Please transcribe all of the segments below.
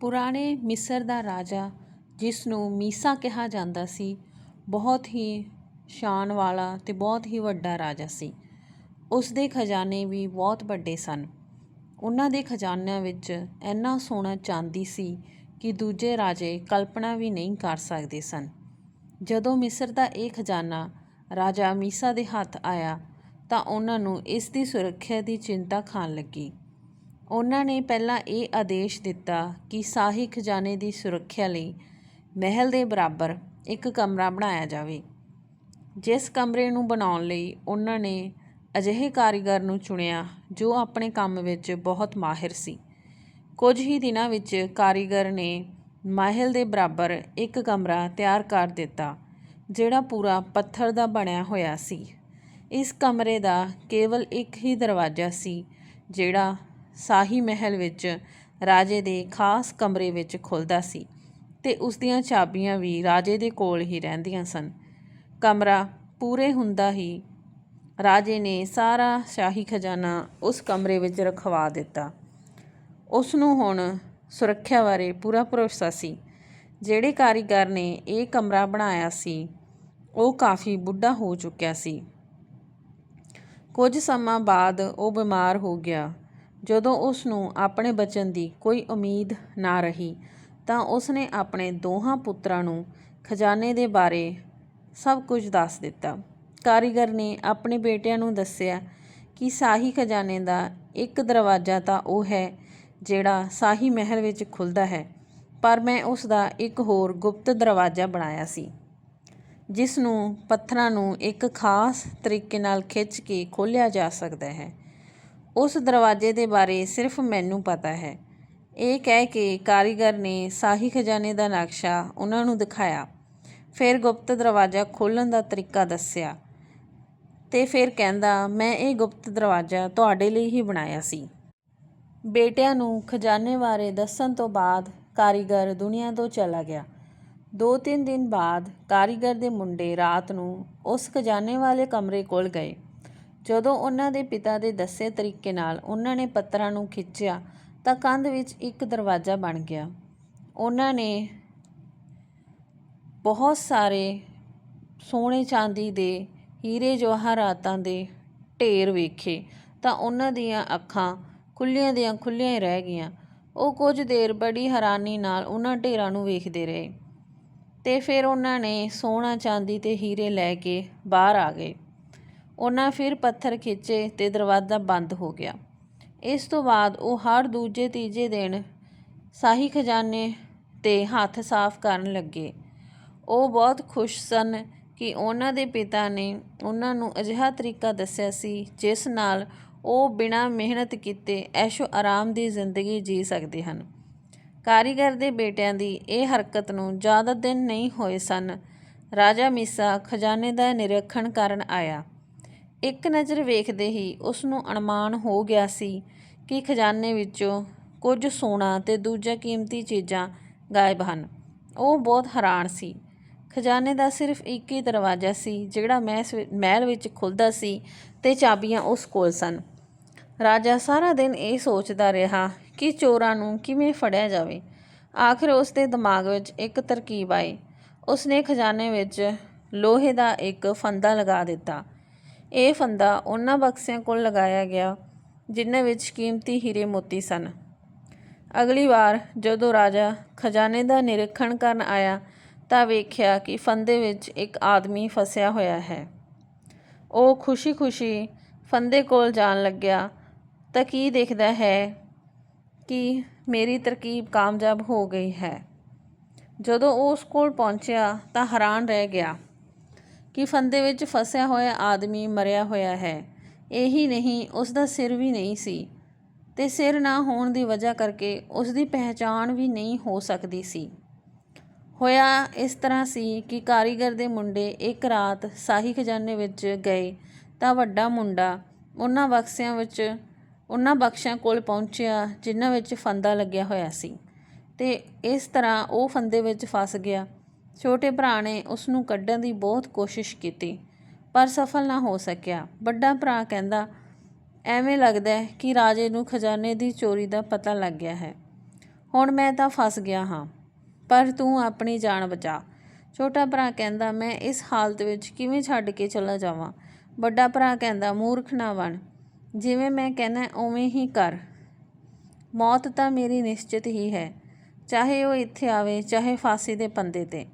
ਪੁਰਾਣੇ ਮਿਸਰ ਦਾ ਰਾਜਾ ਜਿਸ ਨੂੰ ਮੀਸਾ ਕਿਹਾ ਜਾਂਦਾ ਸੀ, ਬਹੁਤ ਹੀ ਸ਼ਾਨ ਵਾਲਾ ਅਤੇ ਬਹੁਤ ਹੀ ਵੱਡਾ ਰਾਜਾ ਸੀ। ਉਸ ਦੇ ਖਜ਼ਾਨੇ ਵੀ ਬਹੁਤ ਵੱਡੇ ਸਨ। ਉਹਨਾਂ ਦੇ ਖਜ਼ਾਨਿਆਂ ਵਿੱਚ ਇੰਨਾ ਸੋਨਾ ਚਾਂਦੀ ਸੀ ਕਿ ਦੂਜੇ ਰਾਜੇ ਕਲਪਨਾ ਵੀ ਨਹੀਂ ਕਰ ਸਕਦੇ ਸਨ। ਜਦੋਂ ਮਿਸਰ ਦਾ ਇਹ ਖਜ਼ਾਨਾ ਰਾਜਾ ਮੀਸਾ ਦੇ ਹੱਥ ਆਇਆ, ਤਾਂ ਉਹਨਾਂ ਨੂੰ ਇਸ ਦੀ ਸੁਰੱਖਿਆ ਦੀ ਚਿੰਤਾ ਖਾਣ ਲੱਗੀ। ਉਹਨਾਂ ਨੇ ਪਹਿਲਾਂ ਇਹ ਆਦੇਸ਼ ਦਿੱਤਾ ਕਿ ਸ਼ਾਹੀ ਖਜ਼ਾਨੇ ਦੀ ਸੁਰੱਖਿਆ ਲਈ ਮਹਿਲ ਦੇ ਬਰਾਬਰ ਇੱਕ ਕਮਰਾ ਬਣਾਇਆ ਜਾਵੇ। ਜਿਸ ਕਮਰੇ ਨੂੰ ਬਣਾਉਣ ਲਈ ਉਹਨਾਂ ਨੇ ਅਜਿਹੇ ਕਾਰੀਗਰ ਨੂੰ ਚੁਣਿਆ ਜੋ ਆਪਣੇ ਕੰਮ ਵਿੱਚ ਬਹੁਤ ਮਾਹਿਰ ਸੀ। ਕੁਝ ਹੀ ਦਿਨਾਂ ਵਿੱਚ ਕਾਰੀਗਰ ਨੇ ਮਹਿਲ ਦੇ ਬਰਾਬਰ ਇੱਕ ਕਮਰਾ ਤਿਆਰ ਕਰ ਦਿੱਤਾ, ਜਿਹੜਾ ਪੂਰਾ ਪੱਥਰ ਦਾ ਬਣਿਆ ਹੋਇਆ ਸੀ। ਇਸ ਕਮਰੇ ਦਾ ਕੇਵਲ ਇੱਕ ਹੀ ਦਰਵਾਜ਼ਾ ਸੀ, ਜਿਹੜਾ ਸ਼ਾਹੀ ਮਹਿਲ ਵਿੱਚ ਰਾਜੇ ਦੇ ਖਾਸ ਕਮਰੇ ਵਿੱਚ ਖੁੱਲ੍ਹਦਾ ਸੀ ਤੇ ਉਸ ਦੀਆਂ ਚਾਬੀਆਂ ਵੀ ਰਾਜੇ ਦੇ ਕੋਲ ਹੀ ਰਹਿੰਦੀਆਂ ਸਨ। ਕਮਰਾ ਪੂਰੇ ਹੁੰਦਾ ਹੀ ਰਾਜੇ ਨੇ ਸਾਰਾ ਸ਼ਾਹੀ ਖਜ਼ਾਨਾ ਉਸ ਕਮਰੇ ਵਿੱਚ ਰਖਵਾ ਦਿੱਤਾ। ਉਸ ਨੂੰ ਹੁਣ ਸੁਰੱਖਿਆ ਬਾਰੇ ਪੂਰਾ ਭਰੋਸਾ ਸੀ। ਜਿਹੜੇ ਕਾਰੀਗਰ ਨੇ ਇਹ ਕਮਰਾ ਬਣਾਇਆ ਸੀ, ਉਹ ਕਾਫੀ ਬੁੱਢਾ ਹੋ ਚੁੱਕਿਆ ਸੀ। ਕੁਝ ਸਮਾਂ ਬਾਅਦ ਉਹ ਬਿਮਾਰ ਹੋ ਗਿਆ। ਜਦੋਂ ਉਸ ਨੂੰ ਆਪਣੇ ਬਚਨ ਦੀ ਕੋਈ ਉਮੀਦ ਨਾ ਰਹੀ, ਤਾਂ ਉਸ ਨੇ ਆਪਣੇ ਦੋਹਾਂ ਪੁੱਤਰਾਂ ਨੂੰ ਖਜ਼ਾਨੇ ਦੇ ਬਾਰੇ ਸਭ ਕੁਝ ਦੱਸ ਦਿੱਤਾ। ਕਾਰੀਗਰ ਨੇ ਆਪਣੇ ਬੇਟਿਆਂ ਨੂੰ ਦੱਸਿਆ ਕਿ ਸ਼ਾਹੀ ਖਜ਼ਾਨੇ ਦਾ ਇੱਕ ਦਰਵਾਜ਼ਾ ਤਾਂ ਉਹ ਹੈ ਜਿਹੜਾ ਸ਼ਾਹੀ ਮਹਿਲ ਵਿੱਚ ਖੁੱਲ੍ਹਦਾ ਹੈ, ਪਰ ਮੈਂ ਉਸ ਦਾ ਇੱਕ ਹੋਰ ਗੁਪਤ ਦਰਵਾਜ਼ਾ ਬਣਾਇਆ ਸੀ, ਜਿਸ ਨੂੰ ਪੱਥਰਾਂ ਨੂੰ ਇੱਕ ਖਾਸ ਤਰੀਕੇ ਨਾਲ ਖਿੱਚ ਕੇ ਖੋਲ੍ਹਿਆ ਜਾ ਸਕਦਾ ਹੈ। ਉਸ ਦਰਵਾਜ਼ੇ ਦੇ ਬਾਰੇ ਸਿਰਫ ਮੈਨੂੰ ਪਤਾ ਹੈ। ਇਹ ਕਹਿ ਕੇ ਕਾਰੀਗਰ ਨੇ ਸ਼ਾਹੀ ਖਜ਼ਾਨੇ ਦਾ ਨਕਸ਼ਾ ਉਹਨਾਂ ਨੂੰ ਦਿਖਾਇਆ। ਫਿਰ ਗੁਪਤ ਦਰਵਾਜ਼ਾ ਖੋਲ੍ਹਣ ਦਾ ਤਰੀਕਾ ਦੱਸਿਆ ਤੇ ਫਿਰ ਕਹਿੰਦਾ, ਮੈਂ ਇਹ ਗੁਪਤ ਦਰਵਾਜ਼ਾ ਤੁਹਾਡੇ ਲਈ ਹੀ ਬਣਾਇਆ ਸੀ। ਬੇਟਿਆਂ ਨੂੰ ਖਜ਼ਾਨੇ ਬਾਰੇ ਦੱਸਣ ਤੋਂ ਬਾਅਦ ਕਾਰੀਗਰ ਦੁਨੀਆ ਤੋਂ ਚਲਾ ਗਿਆ। ਦੋ ਤਿੰਨ ਦਿਨ ਬਾਅਦ ਕਾਰੀਗਰ ਦੇ ਮੁੰਡੇ ਰਾਤ ਨੂੰ ਉਸ ਖਜ਼ਾਨੇ ਵਾਲੇ ਕਮਰੇ ਕੋਲ ਗਏ। ਜਦੋਂ ਉਹਨਾਂ ਦੇ ਪਿਤਾ ਦੇ ਦੱਸੇ ਤਰੀਕੇ ਨਾਲ ਉਹਨਾਂ ਨੇ ਪੱਤਰਾਂ ਨੂੰ ਖਿੱਚਿਆ ਤਾਂ ਕੰਧ ਵਿੱਚ ਇੱਕ ਦਰਵਾਜ਼ਾ ਬਣ ਗਿਆ। ਉਹਨਾਂ ਨੇ ਬਹੁਤ ਸਾਰੇ ਸੋਨੇ ਚਾਂਦੀ ਦੇ, ਹੀਰੇ ਜਵਾਹਰਾਤਾਂ ਦੇ ਢੇਰ ਵੇਖੇ ਤਾਂ ਉਹਨਾਂ ਦੀਆਂ ਅੱਖਾਂ ਖੁੱਲੀਆਂ ਦੀਆਂ ਖੁੱਲੀਆਂ ਹੀ ਰਹਿ ਗਈਆਂ। ਉਹ ਕੁਝ ਦੇਰ ਬੜੀ ਹੈਰਾਨੀ ਨਾਲ ਉਹਨਾਂ ਢੇਰਾਂ ਨੂੰ ਵੇਖਦੇ ਰਹੇ ਤੇ ਫਿਰ ਉਹਨਾਂ ਨੇ ਸੋਨਾ ਚਾਂਦੀ ਤੇ ਹੀਰੇ ਲੈ ਕੇ ਬਾਹਰ ਆ ਗਏ। ਉਹਨਾਂ ਫਿਰ ਪੱਥਰ ਖਿੱਚੇ ਤੇ ਦਰਵਾਜ਼ਾ ਬੰਦ ਹੋ ਗਿਆ। ਇਸ ਤੋਂ ਬਾਅਦ ਉਹ ਹਰ ਦੂਜੇ ਤੀਜੇ ਦਿਨ ਸ਼ਾਹੀ ਖਜ਼ਾਨੇ ਤੇ ਹੱਥ ਸਾਫ਼ ਕਰਨ ਲੱਗੇ। ਉਹ ਬਹੁਤ ਖੁਸ਼ ਸਨ ਕਿ ਉਹਨਾਂ ਦੇ ਪਿਤਾ ਨੇ ਉਹਨਾਂ ਨੂੰ ਅਜਿਹਾ ਤਰੀਕਾ ਦੱਸਿਆ ਸੀ ਜਿਸ ਨਾਲ ਉਹ ਬਿਨਾਂ ਮਿਹਨਤ ਕੀਤੇ ਐਸ਼ੋ ਆਰਾਮ ਦੀ ਜ਼ਿੰਦਗੀ ਜੀ ਸਕਦੇ ਹਨ। ਕਾਰੀਗਰ ਦੇ ਬੇਟਿਆਂ ਦੀ ਇਹ ਹਰਕਤ ਨੂੰ ਜ਼ਿਆਦਾ ਦਿਨ ਨਹੀਂ ਹੋਏ ਸਨ। ਰਾਜਾ ਮੀਸਾ ਖਜ਼ਾਨੇ ਦਾ ਨਿਰੀਖਣ ਕਰਨ ਆਇਆ। ਇੱਕ ਨਜ਼ਰ ਵੇਖਦੇ ਹੀ ਉਸ ਨੂੰ ਅਨੁਮਾਨ ਹੋ ਗਿਆ ਸੀ ਕਿ ਖਜ਼ਾਨੇ ਵਿੱਚੋਂ ਕੁਝ ਸੋਨਾ ਤੇ ਦੂਜਾ ਕੀਮਤੀ ਚੀਜ਼ਾਂ ਗਾਇਬ ਹਨ। ਉਹ ਬਹੁਤ ਹੈਰਾਨ ਸੀ। ਖਜ਼ਾਨੇ ਦਾ ਸਿਰਫ ਇੱਕ ਹੀ ਦਰਵਾਜ਼ਾ ਸੀ, ਜਿਹੜਾ ਮਹਿਲ ਵਿੱਚ ਖੁੱਲ੍ਹਦਾ ਸੀ ਤੇ ਚਾਬੀਆਂ ਉਸ ਕੋਲ ਸਨ। ਰਾਜਾ ਸਾਰਾ ਦਿਨ ਇਹ ਸੋਚਦਾ ਰਿਹਾ ਕਿ ਚੋਰਾਂ ਨੂੰ ਕਿਵੇਂ ਫੜਿਆ ਜਾਵੇ। ਆਖਿਰ ਉਸ ਦੇ ਦਿਮਾਗ ਵਿੱਚ ਇੱਕ ਤਰਕੀਬ ਆਈ। ਉਸ ਨੇ ਖਜ਼ਾਨੇ ਵਿੱਚ ਲੋਹੇ ਦਾ ਇੱਕ ਫੰਦਾ ਲਗਾ ਦਿੱਤਾ। ਇਹ ਫੰਦਾ ਉਹਨਾਂ ਬਕਸਿਆਂ ਕੋਲ ਲਗਾਇਆ ਗਿਆ, ਜਿਨ੍ਹਾਂ ਵਿੱਚ ਕੀਮਤੀ ਹੀਰੇ ਮੋਤੀ ਸਨ। ਅਗਲੀ ਵਾਰ ਜਦੋਂ ਰਾਜਾ ਖਜ਼ਾਨੇ ਦਾ ਨਿਰੀਖਣ ਕਰਨ ਆਇਆ, ਤਾਂ ਵੇਖਿਆ ਕਿ ਫੰਦੇ ਵਿੱਚ ਇੱਕ ਆਦਮੀ ਫਸਿਆ ਹੋਇਆ ਹੈ। ਉਹ ਖੁਸ਼ੀ-ਖੁਸ਼ੀ ਫੰਦੇ ਕੋਲ ਜਾਣ ਲੱਗਿਆ, ਤਾਂ ਕੀ ਦੇਖਦਾ ਹੈ ਕਿ ਮੇਰੀ ਤਰਕੀਬ ਕਾਮਯਾਬ ਹੋ ਗਈ ਹੈ। ਜਦੋਂ ਉਹ ਉਸ ਕੋਲ ਪਹੁੰਚਿਆ, ਤਾਂ ਹੈਰਾਨ ਰਹਿ ਗਿਆ। ਕਿ ਫੰਦੇ ਵਿੱਚ ਫਸਿਆ ਹੋਇਆ ਆਦਮੀ ਮਰਿਆ ਹੋਇਆ ਹੈ। ਇਹੀ ਨਹੀਂ ਉਸ ਦਾ ਸਿਰ ਵੀ ਨਹੀਂ ਸੀ ਤੇ ਸਿਰ ਨਾ ਹੋਣ ਦੀ ਵਜ੍ਹਾ ਕਰਕੇ ਉਸ ਦੀ ਪਹਿਚਾਣ ਵੀ ਨਹੀਂ ਹੋ ਸਕਦੀ ਸੀ। ਹੋਇਆ ਇਸ ਤਰ੍ਹਾਂ ਸੀ ਕਿ ਕਾਰੀਗਰ ਦੇ ਮੁੰਡੇ ਇੱਕ ਰਾਤ ਸ਼ਾਹੀ ਖਜ਼ਾਨੇ ਵਿੱਚ ਗਏ ਤਾਂ ਵੱਡਾ ਮੁੰਡਾ ਉਹਨਾਂ ਬਕਸਿਆਂ ਵਿੱਚ, ਉਹਨਾਂ ਬਕਸਿਆਂ ਕੋਲ ਪਹੁੰਚਿਆ ਜਿਨ੍ਹਾਂ ਵਿੱਚ ਫੰਦਾ ਲੱਗਿਆ ਹੋਇਆ ਸੀ ਤੇ ਇਸ ਤਰ੍ਹਾਂ ਉਹ ਫੰਦੇ ਵਿੱਚ ਫਸ ਗਿਆ ਛੋਟੇ ਭਰਾ ਨੇ ਉਸ ਨੂੰ ਕੱਢਣ ਦੀ ਬਹੁਤ ਕੋਸ਼ਿਸ਼ ਕੀਤੀ, ਪਰ ਸਫਲ ਨਾ ਹੋ ਸਕਿਆ। ਵੱਡਾ ਭਰਾ ਕਹਿੰਦਾ, ਐਵੇਂ ਲੱਗਦਾ ਕਿ ਰਾਜੇ ਨੂੰ ਖਜ਼ਾਨੇ ਦੀ ਚੋਰੀ ਦਾ ਪਤਾ ਲੱਗ ਗਿਆ ਹੈ। ਹੁਣ ਮੈਂ ਤਾਂ ਫਸ ਗਿਆ ਹਾਂ, ਪਰ ਤੂੰ ਆਪਣੀ ਜਾਨ ਬਚਾ। ਛੋਟਾ ਭਰਾ ਕਹਿੰਦਾ, ਮੈਂ ਇਸ ਹਾਲਤ ਵਿੱਚ ਕਿਵੇਂ ਛੱਡ ਕੇ ਚਲਾ ਜਾਵਾਂ? ਵੱਡਾ ਭਰਾ ਕਹਿੰਦਾ, ਮੂਰਖ ਨਾ ਬਣ। ਜਿਵੇਂ ਮੈਂ ਕਹਿੰਦਾ ਉਵੇਂ ਹੀ ਕਰ। ਮੌਤ ਤਾਂ ਮੇਰੀ ਨਿਸ਼ਚਿਤ ਹੀ ਹੈ। ਚਾਹੇ ਉਹ ਇੱਥੇ ਆਵੇ, ਚਾਹੇ ਫਾਂਸੀ ਦੇ ਪੰਦੇ ਤੇ।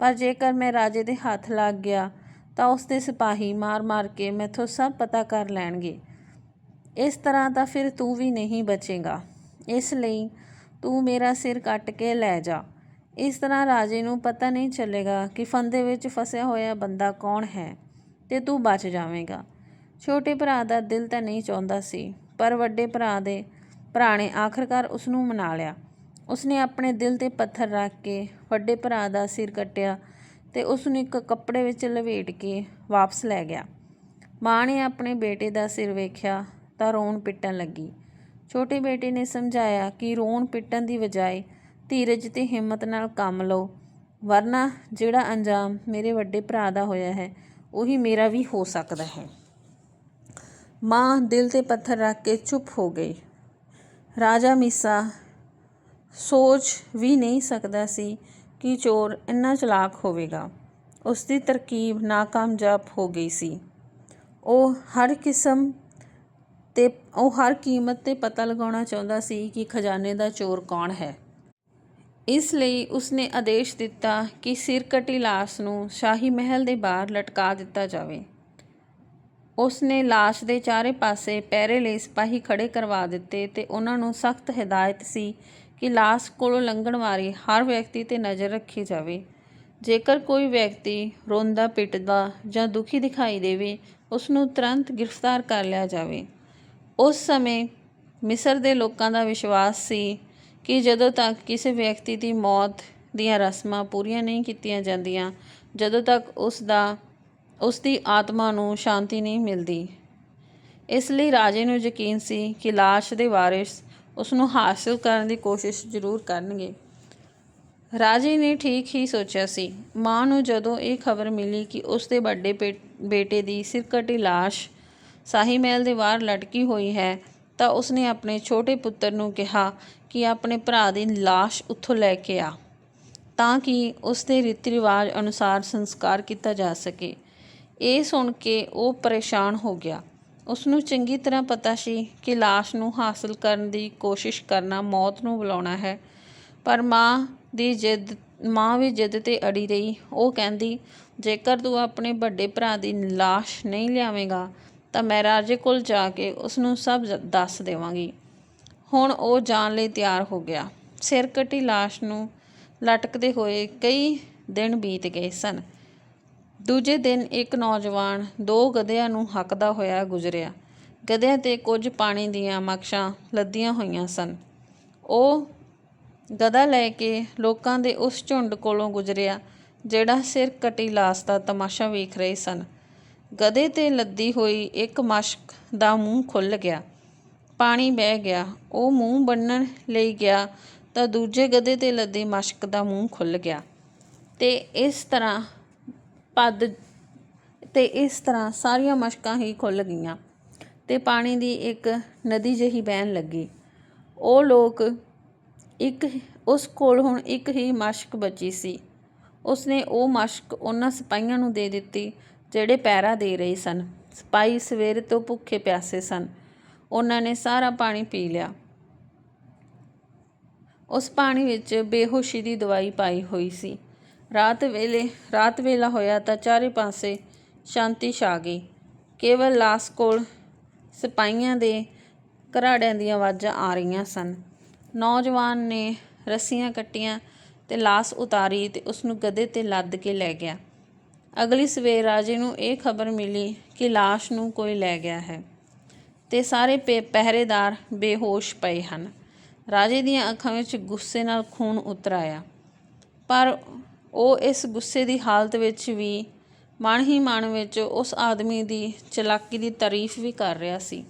ਪਰ ਜੇਕਰ ਮੈਂ ਰਾਜੇ ਦੇ ਹੱਥ ਲੱਗ ਗਿਆ ਤਾਂ ਉਸ ਦੇ ਸਿਪਾਹੀ ਮਾਰ-ਮਾਰ ਕੇ ਮੈਥੋਂ ਸਭ ਪਤਾ ਕਰ ਲੈਣਗੇ। ਇਸ ਤਰ੍ਹਾਂ ਤਾਂ ਫਿਰ ਤੂੰ ਵੀ ਨਹੀਂ ਬਚੇਗਾ। ਇਸ ਲਈ ਤੂੰ ਮੇਰਾ ਸਿਰ ਕੱਟ ਕੇ ਲੈ ਜਾ। ਇਸ ਤਰ੍ਹਾਂ ਰਾਜੇ ਨੂੰ ਪਤਾ ਨਹੀਂ ਚੱਲੇਗਾ ਕਿ ਫੰਦੇ ਵਿੱਚ ਫਸਿਆ ਹੋਇਆ ਬੰਦਾ ਕੌਣ ਹੈ ਤੇ ਤੂੰ ਬਚ ਜਾਵੇਂਗਾ। ਛੋਟੇ ਭਰਾ ਦਾ ਦਿਲ ਤਾਂ ਨਹੀਂ ਚਾਹੁੰਦਾ ਸੀ, ਪਰ ਵੱਡੇ ਭਰਾ ਦੇ, ਭਰਾ ਨੇ ਆਖਰਕਾਰ ਉਸ ਨੂੰ ਮਨਾ ਲਿਆ। ਉਸਨੇ ਆਪਣੇ ਦਿਲ ਤੇ ਪੱਥਰ ਰੱਖ ਕੇ ਵੱਡੇ ਭਰਾ ਦਾ ਸਿਰ ਕੱਟਿਆ ਤੇ ਉਸ ਨੂੰ ਇੱਕ ਕੱਪੜੇ ਵਿੱਚ ਲਵੇਟ ਕੇ ਵਾਪਸ ਲੈ ਗਿਆ। ਮਾਂ ਨੇ ਆਪਣੇ ਬੇਟੇ ਦਾ ਸਿਰ ਵੇਖਿਆ ਤਾਂ ਰੋਣ ਪਿੱਟਣ ਲੱਗੀ। ਛੋਟੇ ਬੇਟੇ ਨੇ ਸਮਝਾਇਆ ਕਿ ਰੋਣ ਪਿੱਟਣ ਦੀ ਬਜਾਏ ਧੀਰਜ ਤੇ ਹਿੰਮਤ ਨਾਲ ਕੰਮ ਲਓ, ਵਰਨਾ ਜਿਹੜਾ ਅੰਜਾਮ ਮੇਰੇ ਵੱਡੇ ਭਰਾ ਦਾ ਹੋਇਆ ਹੈ, ਉਹੀ ਮੇਰਾ ਵੀ ਹੋ ਸਕਦਾ ਹੈ। ਮਾਂ ਦਿਲ ਤੇ ਪੱਥਰ ਰੱਖ ਕੇ ਚੁੱਪ ਹੋ ਗਈ। ਰਾਜਾ ਮੀਸਾ ਸੋਚ ਵੀ ਨਹੀਂ ਸਕਦਾ ਸੀ ਕਿ ਚੋਰ ਇੰਨਾ ਚਲਾਕ ਹੋਵੇਗਾ। ਉਸ ਦੀ ਤਰਕੀਬ ਨਾਕਾਮਯਾਬ ਹੋ ਗਈ ਸੀ। ਉਹ ਹਰ ਕਿਸਮ ਤੇ ਉਹ ਹਰ ਕੀਮਤ ਤੇ ਪਤਾ ਲਗਾਉਣਾ ਚਾਹੁੰਦਾ ਸੀ ਕਿ ਖਜ਼ਾਨੇ ਦਾ ਚੋਰ ਕੌਣ ਹੈ। ਇਸ ਲਈ ਉਸਨੇ ਆਦੇਸ਼ ਦਿੱਤਾ ਕਿ ਸਿਰਕਟੀ ਲਾਸ਼ ਨੂੰ ਸ਼ਾਹੀ ਮਹਿਲ ਦੇ ਬਾਹਰ ਲਟਕਾ ਦਿੱਤਾ ਜਾਵੇ। ਉਸਨੇ ਲਾਸ਼ ਦੇ ਚਾਰੇ ਪਾਸੇ ਪਹਿਰੇ ਲਈ ਸਿਪਾਹੀ ਖੜੇ ਕਰਵਾ ਦਿੱਤੇ ਤੇ ਉਹਨਾਂ ਨੂੰ ਸਖਤ ਹਦਾਇਤ ਸੀ ਕਿ ਲਾਸ਼ ਕੋਲੋਂ ਲੰਘਣ ਵਾਲੇ ਹਰ ਵਿਅਕਤੀ ਤੇ ਨਜ਼ਰ ਰੱਖੀ ਜਾਵੇ। ਜੇਕਰ ਕੋਈ ਵਿਅਕਤੀ ਰੋਂਦਾ, ਪਿੱਟਦਾ ਜਾਂ ਦੁਖੀ ਦਿਖਾਈ ਦੇਵੇ ਉਸ ਨੂੰ ਤੁਰੰਤ ਗ੍ਰਿਫਤਾਰ ਕਰ ਲਿਆ ਜਾਵੇ। ਉਸ ਸਮੇਂ ਮਿਸਰ ਦੇ ਲੋਕਾਂ ਦਾ ਵਿਸ਼ਵਾਸ ਸੀ ਕਿ ਜਦੋਂ ਤੱਕ ਕਿਸੇ ਵਿਅਕਤੀ ਦੀ ਮੌਤ ਦੀਆਂ ਰਸਮਾਂ ਪੂਰੀਆਂ ਨਹੀਂ ਕੀਤੀਆਂ ਜਾਂਦੀਆਂ, ਜਦੋਂ ਤੱਕ ਉਸ ਦਾ ਉਸ ਦੀ ਆਤਮਾ ਨੂੰ ਸ਼ਾਂਤੀ ਨਹੀਂ ਮਿਲਦੀ। ਇਸ ਲਈ ਰਾਜੇ ਨੂੰ ਯਕੀਨ ਸੀ ਕਿ ਲਾਸ਼ ਦੇ ਵਾਰਿਸ ਉਸ ਨੂੰ ਹਾਸਲ ਕਰਨ ਦੀ ਕੋਸ਼ਿਸ਼ ਜ਼ਰੂਰ ਕਰਨਗੇ। ਰਾਜੇ ਨੇ ਠੀਕ ਹੀ ਸੋਚਿਆ ਸੀ। ਮਾਂ ਨੂੰ ਜਦੋਂ ਇਹ ਖਬਰ ਮਿਲੀ ਕਿ ਉਸ ਦੇ ਵੱਡੇ ਬੇਟੇ ਦੀ ਸਿਰਕਟੀ ਲਾਸ਼ ਸ਼ਾਹੀ ਮਹਿਲ ਦੇ ਬਾਹਰ ਲਟਕੀ ਹੋਈ ਹੈ, ਤਾਂ ਉਸਨੇ ਆਪਣੇ ਛੋਟੇ ਪੁੱਤਰ ਨੂੰ ਕਿਹਾ ਕਿ ਆਪਣੇ ਭਰਾ ਦੀ ਲਾਸ਼ ਉੱਥੋਂ ਲੈ ਕੇ ਆ, ਤਾਂ ਕਿ ਉਸ ਦੇ ਰੀਤੀ ਰਿਵਾਜ ਅਨੁਸਾਰ ਸੰਸਕਾਰ ਕੀਤਾ ਜਾ ਸਕੇ। ਇਹ ਸੁਣ ਕੇ ਉਹ ਪਰੇਸ਼ਾਨ ਹੋ ਗਿਆ। ਉਸ ਨੂੰ ਚੰਗੀ ਤਰ੍ਹਾਂ ਪਤਾ ਸੀ ਕਿ ਲਾਸ਼ ਨੂੰ ਹਾਸਲ ਕਰਨ ਦੀ ਕੋਸ਼ਿਸ਼ ਕਰਨਾ ਮੌਤ ਨੂੰ ਬੁਲਾਉਣਾ ਹੈ। ਪਰ ਮਾਂ ਦੀ ਜਿੱਦ, ਮਾਂ ਵੀ ਜਿੱਦ ਤੇ ਅੜੀ ਰਹੀ। ਉਹ ਕਹਿੰਦੀ, ਜੇਕਰ ਤੂੰ ਆਪਣੇ ਵੱਡੇ ਭਰਾ ਦੀ ਲਾਸ਼ ਨਹੀਂ ਲਿਆਵੇਂਗਾ, ਤਾਂ ਮੈਂ ਰਾਜੇ ਕੋਲ ਜਾ ਕੇ ਉਸ ਨੂੰ ਸਭ ਦੱਸ ਦੇਵਾਂਗੀ। ਹੁਣ ਉਹ ਜਾਣ ਲਈ ਤਿਆਰ ਹੋ ਗਿਆ। ਸਿਰ ਕਟੀ ਲਾਸ਼ ਨੂੰ ਲਟਕਦੇ ਹੋਏ ਕਈ ਦਿਨ ਬੀਤ ਗਏ ਸਨ। ਦੂਜੇ ਦਿਨ ਇੱਕ ਨੌਜਵਾਨ ਦੋ ਗਧਿਆਂ ਨੂੰ ਹੱਕਦਾ ਹੋਇਆ ਗੁਜ਼ਰਿਆ। ਗਧਿਆਂ ਤੇ ਕੁਝ ਪਾਣੀ ਦੀਆਂ ਮਕਸ਼ਾਂ ਲੱਦੀਆਂ ਹੋਈਆਂ ਸਨ। ਉਹ ਗਧਾ ਲੈ ਕੇ ਲੋਕਾਂ ਦੇ ਉਸ ਝੁੰਡ ਕੋਲੋਂ ਗੁਜ਼ਰਿਆ, ਜਿਹੜਾ ਸਿਰ ਕਟੀ ਲਾਸ਼ ਦਾ ਤਮਾਸ਼ਾ ਵੇਖ ਰਹੇ ਸਨ। ਗਧੇ ਤੇ ਲੱਦੀ ਹੋਈ ਇੱਕ ਮਸ਼ਕ ਦਾ ਮੂੰਹ ਖੁੱਲ ਗਿਆ। ਪਾਣੀ ਬਹਿ ਗਿਆ। ਉਹ ਮੂੰਹ ਬੰਨਣ ਲਈ ਗਿਆ ਤਾਂ ਦੂਜੇ ਗਧੇ ਤੇ ਲੱਦੀ ਮਸ਼ਕ ਦਾ ਮੂੰਹ ਖੁੱਲ ਗਿਆ। ਤੇ ਇਸ ਤਰ੍ਹਾਂ ਪੱਦ ਅਤੇ ਇਸ ਤਰ੍ਹਾਂ ਸਾਰੀਆਂ ਮਸ਼ਕਾਂ ਹੀ ਖੁੱਲ੍ਹ ਗਈਆਂ ਅਤੇ ਪਾਣੀ ਦੀ ਇੱਕ ਨਦੀ ਜਿਹੀ ਬਹਿਣ ਲੱਗੀ। ਉਹ ਲੋਕ ਇੱਕ ਉਸ ਕੋਲ ਹੁਣ ਇੱਕ ਹੀ ਮਸ਼ਕ ਬਚੀ ਸੀ। ਉਸਨੇ ਉਹ ਮਸ਼ਕ ਉਹਨਾਂ ਸਿਪਾਹੀਆਂ ਨੂੰ ਦੇ ਦਿੱਤੀ ਜਿਹੜੇ ਪਹਿਰਾ ਦੇ ਰਹੇ ਸਨ। ਸਿਪਾਹੀ ਸਵੇਰ ਤੋਂ ਭੁੱਖੇ ਪਿਆਸੇ ਸਨ। ਉਹਨਾਂ ਨੇ ਸਾਰਾ ਪਾਣੀ ਪੀ ਲਿਆ। ਉਸ ਪਾਣੀ ਵਿੱਚ ਬੇਹੋਸ਼ੀ ਦੀ ਦਵਾਈ ਪਾਈ ਹੋਈ ਸੀ। ਰਾਤ ਵੇਲੇ, ਰਾਤ ਵੇਲਾ ਹੋਇਆ ਤਾਂ ਚਾਰੇ ਪਾਸੇ ਸ਼ਾਂਤੀ ਛਾ ਗਈ। ਕੇਵਲ ਲਾਸ ਕੋਲ ਸਿਪਾਹੀਆਂ ਦੇ ਘਰਾੜਿਆਂ ਦੀਆਂ ਆਵਾਜ਼ਾਂ ਆ ਰਹੀਆਂ ਸਨ। ਨੌਜਵਾਨ ਨੇ ਰੱਸੀਆਂ ਕੱਟੀਆਂ ਤੇ ਲਾਸ ਉਤਾਰੀ ਤੇ ਉਸ ਨੂੰ ਗਧੇ ਤੇ ਲੱਦ ਕੇ ਲੈ ਗਿਆ। ਅਗਲੀ ਸਵੇਰ ਰਾਜੇ ਨੂੰ ਇਹ ਖਬਰ ਮਿਲੀ ਕਿ ਲਾਸ਼ ਨੂੰ ਕੋਈ ਲੈ ਗਿਆ ਹੈ। ਤੇ ਸਾਰੇ ਪਹਿਰੇਦਾਰ ਬੇਹੋਸ਼ ਪਏ ਹਨ। ਰਾਜੇ ਦੀਆਂ ਅੱਖਾਂ ਵਿੱਚ ਗੁੱਸੇ ਨਾਲ ਖੂਨ ਉਤਰ ਆਇਆ। ਪਰ ਉਹ ਇਸ ਗੁੱਸੇ ਦੀ ਹਾਲਤ ਵਿੱਚ ਵੀ ਮਨ ਹੀ ਮਨ ਵਿੱਚ ਉਸ ਆਦਮੀ ਦੀ ਚਲਾਕੀ ਦੀ ਤਾਰੀਫ ਵੀ ਕਰ ਰਿਹਾ ਸੀ।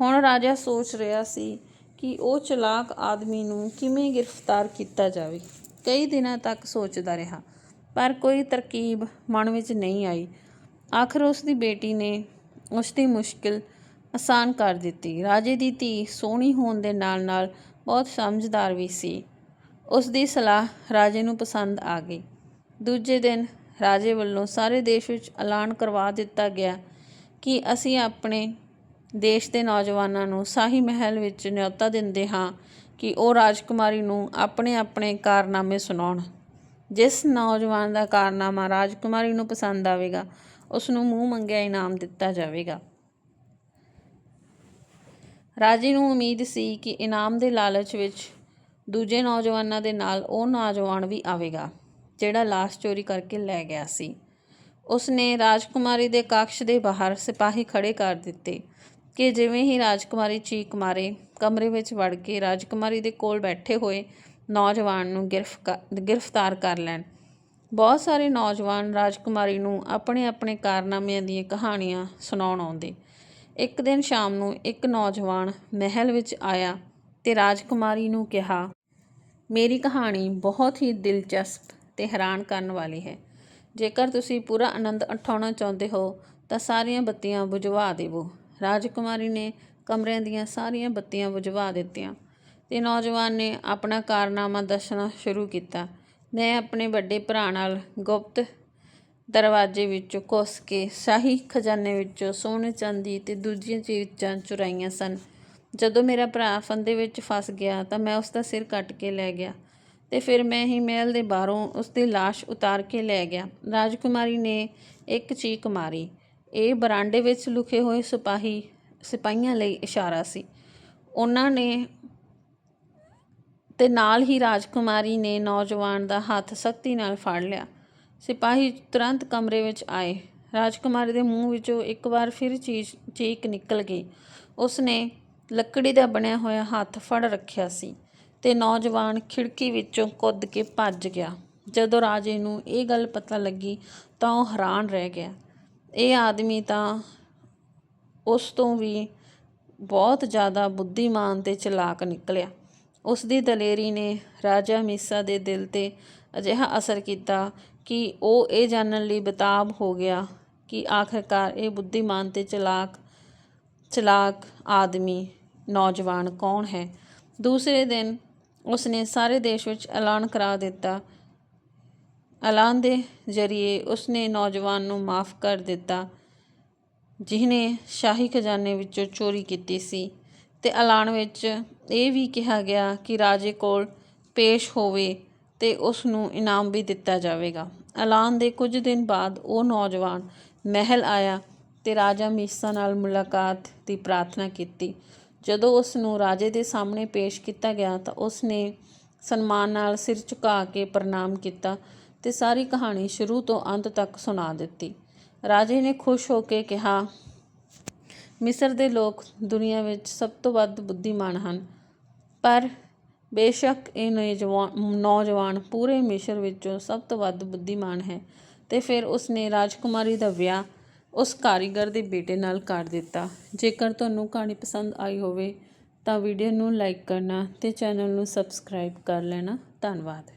ਹੁਣ ਰਾਜਾ ਸੋਚ ਰਿਹਾ ਸੀ ਕਿ ਉਹ ਚਲਾਕ ਆਦਮੀ ਨੂੰ ਕਿਵੇਂ ਗ੍ਰਿਫਤਾਰ ਕੀਤਾ ਜਾਵੇ। ਕਈ ਦਿਨਾਂ ਤੱਕ ਸੋਚਦਾ ਰਿਹਾ, ਪਰ ਕੋਈ ਤਰਕੀਬ ਮਨ ਵਿੱਚ ਨਹੀਂ ਆਈ। ਆਖਰ ਉਸ ਦੀ ਬੇਟੀ ਨੇ ਉਸ ਦੀ ਮੁਸ਼ਕਿਲ ਆਸਾਨ ਕਰ ਦਿੱਤੀ। ਰਾਜੇ ਦੀ ਧੀ ਸੋਹਣੀ ਹੋਣ ਦੇ ਨਾਲ ਨਾਲ ਬਹੁਤ ਸਮਝਦਾਰ ਵੀ ਸੀ। ਉਸ ਦੀ ਸਲਾਹ ਰਾਜੇ ਨੂੰ ਪਸੰਦ ਆ ਗਈ। ਦੂਜੇ ਦਿਨ ਰਾਜੇ ਵੱਲੋਂ ਸਾਰੇ ਦੇਸ਼ ਵਿੱਚ ਐਲਾਨ ਕਰਵਾ ਦਿੱਤਾ ਗਿਆ ਕਿ ਅਸੀਂ ਆਪਣੇ ਦੇਸ਼ ਦੇ ਨੌਜਵਾਨਾਂ ਨੂੰ ਸ਼ਾਹੀ ਮਹਿਲ ਵਿੱਚ ਨਿਯੋਤਾ ਦਿੰਦੇ ਹਾਂ ਕਿ ਉਹ ਰਾਜਕੁਮਾਰੀ ਨੂੰ ਆਪਣੇ ਆਪਣੇ ਕਾਰਨਾਮੇ ਸੁਣਾਉਣ। ਜਿਸ ਨੌਜਵਾਨ ਦਾ ਕਾਰਨਾਮਾ ਰਾਜਕੁਮਾਰੀ ਨੂੰ ਪਸੰਦ ਆਵੇਗਾ ਉਸ ਨੂੰ ਮੂੰਹ ਮੰਗਿਆ ਇਨਾਮ ਦਿੱਤਾ ਜਾਵੇਗਾ। ਰਾਜੇ ਨੂੰ ਉਮੀਦ ਸੀ ਕਿ ਇਨਾਮ ਦੇ ਲਾਲਚ ਵਿੱਚ ਦੂਜੇ ਨੌਜਵਾਨਾਂ ਦੇ ਨਾਲ ਉਹ ਨੌਜਵਾਨ ਵੀ ਆਵੇਗਾ, ਜਿਹੜਾ ਲਾਸ਼ ਚੋਰੀ ਕਰਕੇ ਲੈ ਗਿਆ ਸੀ। ਉਸ ਨੇ ਰਾਜਕੁਮਾਰੀ ਦੇ ਕਕਸ਼ ਦੇ ਬਾਹਰ ਸਿਪਾਹੀ ਖੜੇ ਕਰ ਦਿੱਤੇ ਕਿ ਜਿਵੇਂ ਹੀ ਰਾਜਕੁਮਾਰੀ ਚੀਕ ਮਾਰੇ, ਕਮਰੇ ਵਿੱਚ ਵੜ ਕੇ ਰਾਜਕੁਮਾਰੀ ਦੇ ਕੋਲ ਬੈਠੇ ਹੋਏ ਨੌਜਵਾਨ ਨੂੰ ਗ੍ਰਿਫਤਾਰ ਕਰ ਲੈਣ। ਬਹੁਤ ਸਾਰੇ ਨੌਜਵਾਨ ਰਾਜਕੁਮਾਰੀ ਨੂੰ ਆਪਣੇ ਆਪਣੇ ਕਾਰਨਾਮਿਆਂ ਦੀਆਂ ਕਹਾਣੀਆਂ ਸੁਣਾਉਣ ਆਉਂਦੇ। ਇੱਕ ਦਿਨ ਸ਼ਾਮ ਨੂੰ ਇੱਕ ਨੌਜਵਾਨ ਮਹਿਲ ਵਿੱਚ ਆਇਆ ਤੇ ਰਾਜਕੁਮਾਰੀ ਨੂੰ ਕਿਹਾ ਮੇਰੀ ਕਹਾਣੀ ਬਹੁਤ ਹੀ ਦਿਲਚਸਪ ਤੇ ਹੈਰਾਨ ਕਰਨ ਵਾਲੀ ਹੈ। ਜੇਕਰ ਤੁਸੀਂ ਪੂਰਾ ਆਨੰਦ ਉਠਾਉਣਾ ਚਾਹੁੰਦੇ ਹੋ, ਤਾਂ ਸਾਰੀਆਂ ਬੱਤੀਆਂ ਬੁਝਵਾ ਦੇਵੋ। ਰਾਜਕੁਮਾਰੀ ਨੇ ਕਮਰਿਆਂ ਦੀਆਂ ਸਾਰੀਆਂ ਬੱਤੀਆਂ ਬੁਝਵਾ ਦਿੱਤੀਆਂ ਤੇ ਨੌਜਵਾਨ ਨੇ ਆਪਣਾ ਕਾਰਨਾਮਾ ਦੱਸਣਾ ਸ਼ੁਰੂ ਕੀਤਾ। ਮੈਂ ਆਪਣੇ ਵੱਡੇ ਭਰਾ ਨਾਲ ਗੁਪਤ ਦਰਵਾਜ਼ੇ ਵਿੱਚੋਂ ਘੁਸ ਕੇ ਸ਼ਾਹੀ ਖਜ਼ਾਨੇ ਵਿੱਚੋਂ ਸੋਨੇ ਚਾਂਦੀ ਤੇ ਦੂਜੀਆਂ ਚੀਜ਼ਾਂ ਚੁਰਾਈਆਂ ਸਨ। ਜਦੋਂ ਮੇਰਾ ਭਰਾ ਫੰਦੇ ਵਿੱਚ ਫਸ ਗਿਆ ਤਾਂ ਮੈਂ ਉਸ ਦਾ ਸਿਰ ਕੱਟ ਕੇ ਲੈ ਗਿਆ ਤੇ ਫਿਰ ਮੈਂ ਹੀ ਮਹਿਲ ਦੇ ਬਾਹਰੋਂ ਉਸ ਦੀ ਲਾਸ਼ ਉਤਾਰ ਕੇ ਲੈ ਗਿਆ। ਰਾਜਕੁਮਾਰੀ ਨੇ ਇੱਕ ਚੀਕ ਮਾਰੀ। ਇਹ ਬਰਾਂਡੇ ਵਿੱਚ ਲੁਕੇ ਹੋਏ ਸਿਪਾਹੀ, ਸਿਪਾਹੀਆਂ ਲਈ ਇਸ਼ਾਰਾ ਸੀ। ਉਹਨਾਂ ਨੇ ਤੇ ਨਾਲ ਹੀ ਰਾਜਕੁਮਾਰੀ ਨੇ ਨੌਜਵਾਨ ਦਾ ਹੱਥ ਸਖਤੀ ਨਾਲ ਫੜ ਲਿਆ। ਸਿਪਾਹੀ ਤੁਰੰਤ ਕਮਰੇ ਵਿੱਚ ਆਏ। ਰਾਜਕੁਮਾਰੀ ਦੇ ਮੂੰਹ ਵਿੱਚੋਂ ਇੱਕ ਵਾਰ ਫਿਰ ਚੀਜ਼, ਚੀਕ ਨਿਕਲ ਗਈ। ਉਸਨੇ ਲੱਕੜੀ ਦਾ ਬਣਿਆ ਹੋਇਆ ਹੱਥ ਫੜ ਰੱਖਿਆ ਸੀ ਤੇ ਨੌਜਵਾਨ ਖਿੜਕੀ ਵਿੱਚੋਂ ਕੁੱਦ ਕੇ ਭੱਜ ਗਿਆ। ਜਦੋਂ ਰਾਜੇ ਨੂੰ ਇਹ ਗੱਲ ਪਤਾ ਲੱਗੀ ਤਾਂ ਉਹ ਹੈਰਾਨ ਰਹਿ ਗਿਆ। ਇਹ ਆਦਮੀ ਤਾਂ ਉਸ ਤੋਂ ਵੀ ਬਹੁਤ ਜ਼ਿਆਦਾ ਬੁੱਧੀਮਾਨ ਤੇ ਚਲਾਕ ਨਿਕਲਿਆ। ਉਸ ਦੀ ਦਲੇਰੀ ਨੇ ਰਾਜਾ ਮੀਸਾ ਦੇ ਦਿਲ ਤੇ ਅਜਿਹਾ ਅਸਰ ਕੀਤਾ ਕਿ ਉਹ ਇਹ ਜਾਣਨ ਲਈ ਬੇਤਾਬ ਹੋ ਗਿਆ ਕਿ ਆਖਰਕਾਰ ਇਹ ਬੁੱਧੀਮਾਨ ਤੇ ਚਲਾਕ ਚਲਾਕ ਆਦਮੀ ਨੌਜਵਾਨ ਕੌਣ ਹੈ? ਦੂਸਰੇ ਦਿਨ ਉਸਨੇ ਸਾਰੇ ਦੇਸ਼ ਵਿੱਚ ਐਲਾਨ ਕਰਾ ਦਿੱਤਾ। ਐਲਾਨ ਦੇ ਜ਼ਰੀਏ ਉਸਨੇ ਨੌਜਵਾਨ ਨੂੰ ਮਾਫ ਕਰ ਦਿੱਤਾ ਜਿਹਨੇ ਸ਼ਾਹੀ ਖਜ਼ਾਨੇ ਵਿੱਚੋਂ ਚੋਰੀ ਕੀਤੀ ਸੀ ਤੇ ਐਲਾਨ ਵਿੱਚ ਇਹ ਵੀ ਕਿਹਾ ਗਿਆ ਕਿ ਰਾਜੇ ਕੋਲ ਪੇਸ਼ ਹੋਵੇ ਤੇ ਉਸ ਨੂੰ ਇਨਾਮ ਵੀ ਦਿੱਤਾ ਜਾਵੇਗਾ। ਐਲਾਨ ਦੇ ਕੁਝ ਦਿਨ ਬਾਅਦ ਉਹ ਨੌਜਵਾਨ ਮਹਿਲ ਆਇਆ ਤੇ ਰਾਜਾ ਮੀਸਾ ਨਾਲ ਮੁਲਾਕਾਤ ਦੀ ਪ੍ਰਾਰਥਨਾ ਕੀਤੀ। ਜਦੋਂ ਉਸ ਨੂੰ ਰਾਜੇ ਦੇ ਸਾਹਮਣੇ ਪੇਸ਼ ਕੀਤਾ ਗਿਆ ਤਾਂ ਉਸ ਨੇ ਸਨਮਾਨ ਨਾਲ ਸਿਰ ਝੁਕਾ ਕੇ ਪ੍ਰਣਾਮ ਕੀਤਾ ਤੇ ਸਾਰੀ ਕਹਾਣੀ ਸ਼ੁਰੂ ਤੋਂ ਅੰਤ ਤੱਕ ਸੁਣਾ ਦਿੱਤੀ। ਰਾਜੇ ਨੇ ਖੁਸ਼ ਹੋ ਕੇ ਕਿਹਾ, ਮਿਸਰ ਦੇ ਲੋਕ ਦੁਨੀਆ ਵਿੱਚ ਸਭ ਤੋਂ ਵੱਧ ਬੁੱਧੀਮਾਨ ਹਨ, ਪਰ ਬੇਸ਼ੱਕ ਇਹ ਨੌਜਵਾਨ ਪੂਰੇ ਮਿਸਰ ਵਿੱਚੋਂ ਸਭ ਤੋਂ ਵੱਧ ਬੁੱਧੀਮਾਨ ਹੈ। ਤੇ ਫਿਰ ਉਸਨੇ ਰਾਜਕੁਮਾਰੀ ਦਾ ਵਿਆਹ ਉਸ ਕਾਰੀਗਰ ਦੇ ਬੇਟੇ ਨਾਲ ਕਰ ਦਿੱਤਾ। ਜੇਕਰ ਤੁਹਾਨੂੰ ਕਹਾਣੀ ਪਸੰਦ ਆਈ ਹੋਵੇ ਤਾਂ ਵੀਡੀਓ ਨੂੰ ਲਾਈਕ ਕਰਨਾ ਅਤੇ ਚੈਨਲ ਨੂੰ ਸਬਸਕ੍ਰਾਈਬ ਕਰ ਲੈਣਾ। ਧੰਨਵਾਦ।